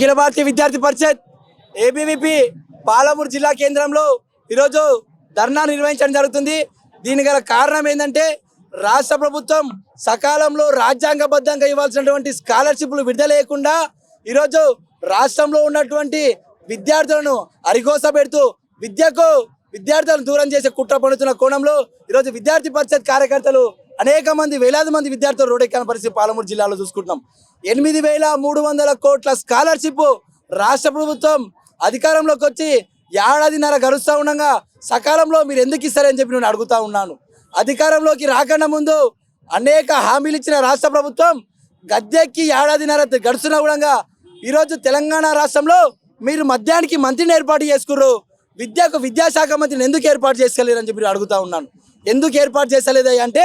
అఖిల భారతీయ విద్యార్థి పరిషత్ ఏబీవీపీ పాలమూరు జిల్లా కేంద్రంలో ఈరోజు ధర్నా నిర్వహించడం జరుగుతుంది. దీని గల కారణం ఏంటంటే రాష్ట్ర ప్రభుత్వం సకాలంలో రాజ్యాంగబద్ధంగా ఇవ్వాల్సినటువంటి స్కాలర్షిప్లు విడుదల లేకుండా ఈరోజు రాష్ట్రంలో ఉన్నటువంటి విద్యార్థులను అరిగోస పెడుతూ విద్యకు విద్యార్థులను దూరం చేసే కుట్ర పడుతున్న కోణంలో ఈరోజు విద్యార్థి పరిషత్ కార్యకర్తలు అనేక మంది వేలాది మంది విద్యార్థులు రోడ్డెక్కిన పరిస్థితి పాలమూరు జిల్లాలో చూసుకుంటున్నాం. ఎనిమిది వేల మూడు వందల కోట్ల స్కాలర్షిప్ రాష్ట్ర ప్రభుత్వం అధికారంలోకి వచ్చి ఏడాదిన్నర గడుస్తూ ఉండగా సకాలంలో మీరు ఎందుకు ఇస్తారని చెప్పి నేను అడుగుతా ఉన్నాను. అధికారంలోకి రాకుండా ముందు అనేక హామీలు ఇచ్చిన రాష్ట్ర ప్రభుత్వం గద్దెక్కి ఏడాదిన్నర గడుస్తున్న కూడా ఈరోజు తెలంగాణ రాష్ట్రంలో మీరు మద్యానికి మంత్రిని ఏర్పాటు చేసుకుర్రు. విద్యకు విద్యాశాఖ మంత్రిని ఎందుకు ఏర్పాటు చేసుకోలేరని చెప్పి అడుగుతా ఉన్నాను. ఎందుకు ఏర్పాటు చేస్తలేదు అంటే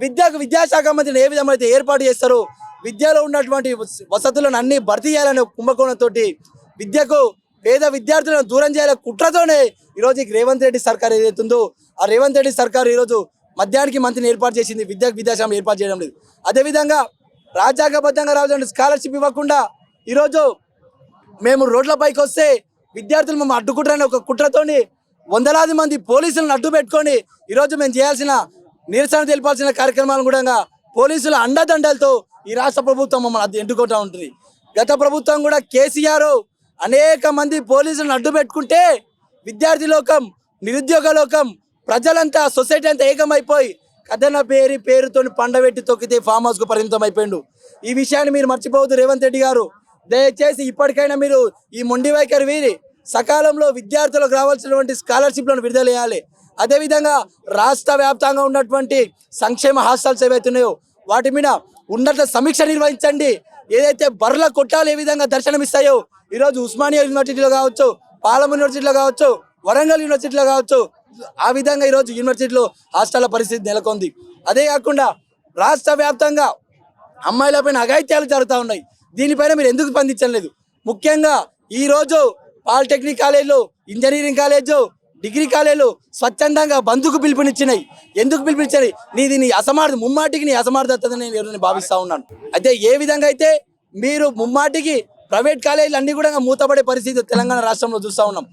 విద్యకు విద్యాశాఖ మంత్రిని ఏ విధంగా అయితే ఏర్పాటు చేస్తారు విద్యలో ఉన్నటువంటి వసతులను అన్ని భర్తీ చేయాలనే కుంభకోణంతో విద్యకు పేద విద్యార్థులను దూరం చేయాలనే కుట్రతోనే ఈరోజు ఈ రేవంత్ రెడ్డి సర్కార్ ఏదైతుందో ఆ రేవంత్ రెడ్డి సర్కార్ ఈరోజు మధ్యాహ్నానికి మంత్రిని ఏర్పాటు చేసింది విద్యకు విద్యాశాఖ ఏర్పాటు చేయడం లేదు. అదేవిధంగా రాజ్యాంగబద్ధంగా రావాల్సిన స్కాలర్షిప్ ఇవ్వకుండా ఈరోజు మేము రోడ్లపైకి వస్తే విద్యార్థులు మేము అడ్డుకుంటారని ఒక కుట్రతోని వందలాది మంది పోలీసులను అడ్డు పెట్టుకొని ఈరోజు మేము చేయాల్సిన నిరసన తెలిపాల్సిన కార్యక్రమాలను కూడా పోలీసుల అండదండలతో ఈ రాష్ట్ర ప్రభుత్వం మమ్మల్ని అది ఎండుకుంటూ ఉంటుంది. గత ప్రభుత్వం కూడా కేసీఆర్ అనేక మంది పోలీసులను అడ్డు పెట్టుకుంటే విద్యార్థి లోకం నిరుద్యోగ లోకం ప్రజలంతా సొసైటీ అంతా ఏకమైపోయి కథన పేరు పేరుతో పండబెట్టి తొక్కితే ఫామ్ హౌస్కు పరిమితం అయిపోయిండు ఈ విషయాన్ని మీరు మర్చిపోవద్దు రేవంత్ రెడ్డి గారు. దయచేసి ఇప్పటికైనా మీరు ఈ మొండి వైఖరి వీరి సకాలంలో విద్యార్థులకు రావాల్సినటువంటి స్కాలర్షిప్లను విడుదల చేయాలి. అదేవిధంగా రాష్ట్ర వ్యాప్తంగా ఉన్నటువంటి సంక్షేమ హాస్టల్స్ ఏవైతున్నాయో వాటి మీద ఉన్నత సమీక్ష నిర్వహించండి. ఏదైతే బర్రెల కొట్టాలు ఏ విధంగా దర్శనమిస్తాయో ఈరోజు ఉస్మానియా యూనివర్సిటీలో కావచ్చు పాలం యూనివర్సిటీలో కావచ్చు వరంగల్ యూనివర్సిటీలో కావచ్చు ఆ విధంగా ఈరోజు యూనివర్సిటీలో హాస్టల్ పరిస్థితి నెలకొంది. అదే కాకుండా రాష్ట్ర వ్యాప్తంగా అమ్మాయిలపైన అఘాయిత్యాలు జరుగుతూ ఉన్నాయి. దీనిపైన మీరు ఎందుకు స్పందించలేదు ముఖ్యంగా ఈరోజు పాలిటెక్నిక్ కాలేజీలు ఇంజనీరింగ్ కాలేజు డిగ్రీ కాలేజీలు స్వచ్ఛందంగా బంధుకు పిలుపునిచ్చినాయి. ఎందుకు పిలుపునిచ్చినాయి నీది నీ అసమార్థ ముమ్మాటికి నీ అసమార్థతని నేను భావిస్తూ భావిస్తా ఉన్నాను. అయితే ఏ విధంగా అయితే మీరు ముమ్మాటికి ప్రైవేట్ కాలేజీలు అన్ని కూడా మూతపడే పరిస్థితి తెలంగాణ రాష్ట్రంలో చూస్తూ ఉన్నాం.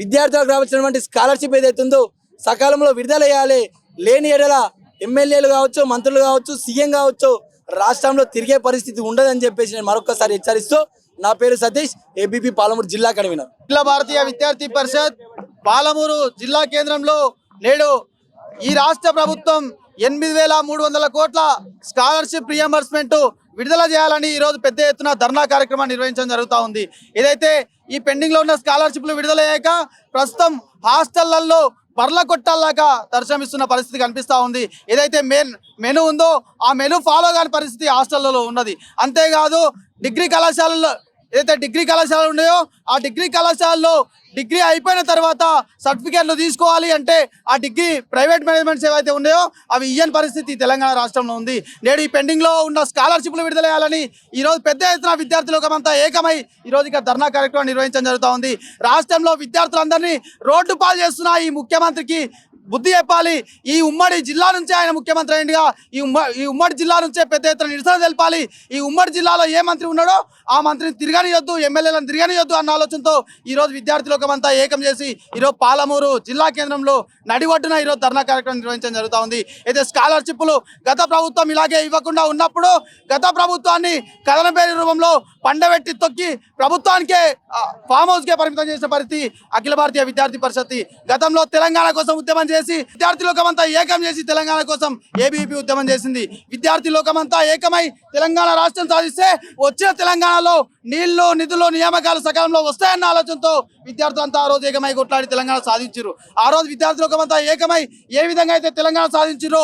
విద్యార్థులకు రావాల్సినటువంటి స్కాలర్షిప్ ఏదైతుందో సకాలంలో విడుదల చేయాలి లేని ఎడల ఎమ్మెల్యేలు కావచ్చు మంత్రులు కావచ్చు సీఎం కావచ్చు రాష్ట్రంలో తిరిగే పరిస్థితి ఉండదని చెప్పేసి నేను మరొకసారి హెచ్చరిస్తూ నా పేరు సతీష్ ఏబీపీ పాలమూరు జిల్లా కన్వీనర్. అఖిల భారతీయ విద్యార్థి పరిషత్ పాలమూరు జిల్లా కేంద్రంలో నేడు ఈ రాష్ట్ర ప్రభుత్వం ఎనిమిది వేల మూడు వందల కోట్ల స్కాలర్షిప్ రియంబర్స్మెంట్ విడుదల చేయాలని ఈరోజు పెద్ద ఎత్తున ధర్నా కార్యక్రమాన్ని నిర్వహించడం జరుగుతూ ఉంది. ఏదైతే ఈ పెండింగ్లో ఉన్న స్కాలర్షిప్లు విడుదలయ్యాక ప్రస్తుతం హాస్టళ్ళలో పర్ల కొట్టాలాగా దర్శనమిస్తున్న పరిస్థితి కనిపిస్తూ ఉంది. ఏదైతే మెన్ మెను ఉందో ఆ మెను ఫాలో కాని పరిస్థితి హాస్టళ్ళలో ఉన్నది. అంతేకాదు డిగ్రీ కళాశాలలో ఏదైతే డిగ్రీ కళాశాలలు ఉన్నాయో ఆ డిగ్రీ కళాశాలలో డిగ్రీ అయిపోయిన తర్వాత సర్టిఫికేట్లు తీసుకోవాలి అంటే ఆ డిగ్రీ ప్రైవేట్ మేనేజ్మెంట్స్ ఏవైతే ఉన్నాయో అవి ఇయ్యని పరిస్థితి తెలంగాణ రాష్ట్రంలో ఉంది. నేడు ఈ పెండింగ్లో ఉన్న స్కాలర్షిప్లు విడుదలయాలని ఈరోజు పెద్ద ఎత్తున విద్యార్థులకమంతా ఏకమై ఈరోజు ఇక్కడ ధర్నా కార్యక్రమం నిర్వహించడం జరుగుతూ ఉంది. రాష్ట్రంలో విద్యార్థులందరినీ రోడ్డు పాలు చేస్తున్న ఈ ముఖ్యమంత్రికి బుద్ధి చెప్పాలి. ఈ ఉమ్మడి జిల్లా నుంచే ఆయన ముఖ్యమంత్రి అయిందిగా ఈ ఉమ్మ ఈ ఉమ్మడి జిల్లా నుంచే పెద్ద ఎత్తున నిరసన తెలపాలి. ఈ ఉమ్మడి జిల్లాలో ఏ మంత్రి ఉన్నాడో ఆ మంత్రిని తిరగనియొద్దు ఎమ్మెల్యేలను తిరగనియొద్దు అన్న ఆలోచనతో ఈరోజు విద్యార్థి లోకమంతా ఏకం చేసి ఈరోజు పాలమూరు జిల్లా కేంద్రంలో నడివడ్డున ఈరోజు ధర్నా కార్యక్రమం నిర్వహించడం జరుగుతూ ఉంది. అయితే స్కాలర్షిప్లు గత ప్రభుత్వం ఇలాగే ఇవ్వకుండా ఉన్నప్పుడు గత ప్రభుత్వాన్ని కథన పేరు రూపంలో పండబెట్టి తొక్కి ప్రభుత్వానికే ఫామ్ హౌస్కే పరిమితం చేసిన పరిస్థితి అఖిల భారతీయ విద్యార్థి పరిషత్ గతంలో తెలంగాణ కోసం ఉద్యమం చేసి విద్యార్థి లోకమంతా ఏకం చేసి తెలంగాణ కోసం ఏబీపీ ఉద్యమం చేసింది. విద్యార్థి లోకమంతా ఏకమై తెలంగాణ రాష్ట్రం సాధిస్తే వచ్చిన తెలంగాణలో నీళ్ళు నిధులు నియామకాలు సకాలంలో వస్తాయన్న ఆలోచనతో విద్యార్థులంతా ఆ రోజు ఏకమై కొట్లాడి తెలంగాణ సాధించారు ఆ రోజు విద్యార్థి లోకమంతా ఏకమై ఏ విధంగా అయితే తెలంగాణ సాధించారో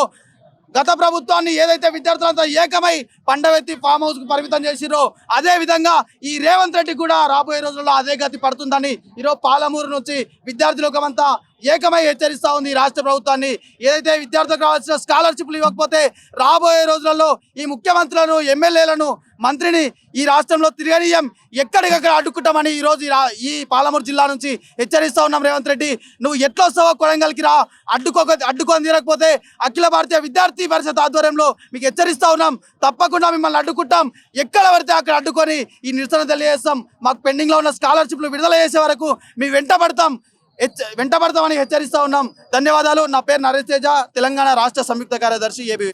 గత ప్రభుత్వాన్ని ఏదైతే విద్యార్థులంతా ఏకమై పండవెత్తి ఫామ్ హౌస్కు పరిమితం చేసిరో అదే విధంగా ఈ రేవంత్ రెడ్డి కూడా రాబోయే రోజుల్లో అదే గతి పడుతుందని ఈరోజు పాలమూరు నుంచి విద్యార్థి లోకమంతా ఏకమై హెచ్చరిస్తా ఉంది ఈ రాష్ట్ర ప్రభుత్వాన్ని. ఏదైతే విద్యార్థులకు కావాల్సిన స్కాలర్షిప్లు ఇవ్వకపోతే రాబోయే రోజులలో ఈ ముఖ్యమంత్రులను ఎమ్మెల్యేలను మంత్రిని ఈ రాష్ట్రంలో తిరగనీయం. ఎక్కడికక్కడ అడ్డుకుంటామని ఈ రోజు ఈ పాలమూరు జిల్లా నుంచి హెచ్చరిస్తా ఉన్నాం రేవంత్ రెడ్డి. నువ్వు ఎట్లా వస్తావో కొడంగల్కి రా. అడ్డుకోక అడ్డుకొని తీరకపోతే అఖిల భారతీయ విద్యార్థి పరిషత్ ఆధ్వర్యంలో మీకు హెచ్చరిస్తా ఉన్నాం. తప్పకుండా మిమ్మల్ని అడ్డుకుంటాం. ఎక్కడ పడితే అక్కడ అడ్డుకొని ఈ నిరసన తెలియజేస్తాం. మాకు పెండింగ్లో ఉన్న స్కాలర్షిప్లు విడుదల చేసే వరకు మీ వెంట పడతాం. వెంటబడతామని హెచ్చరిస్తా ఉన్నాం. ధన్యవాదాలు. నా పేరు నరేష్ తేజ తెలంగాణ రాష్ట్ర సంయుక్త కార్యదర్శి ఏబీ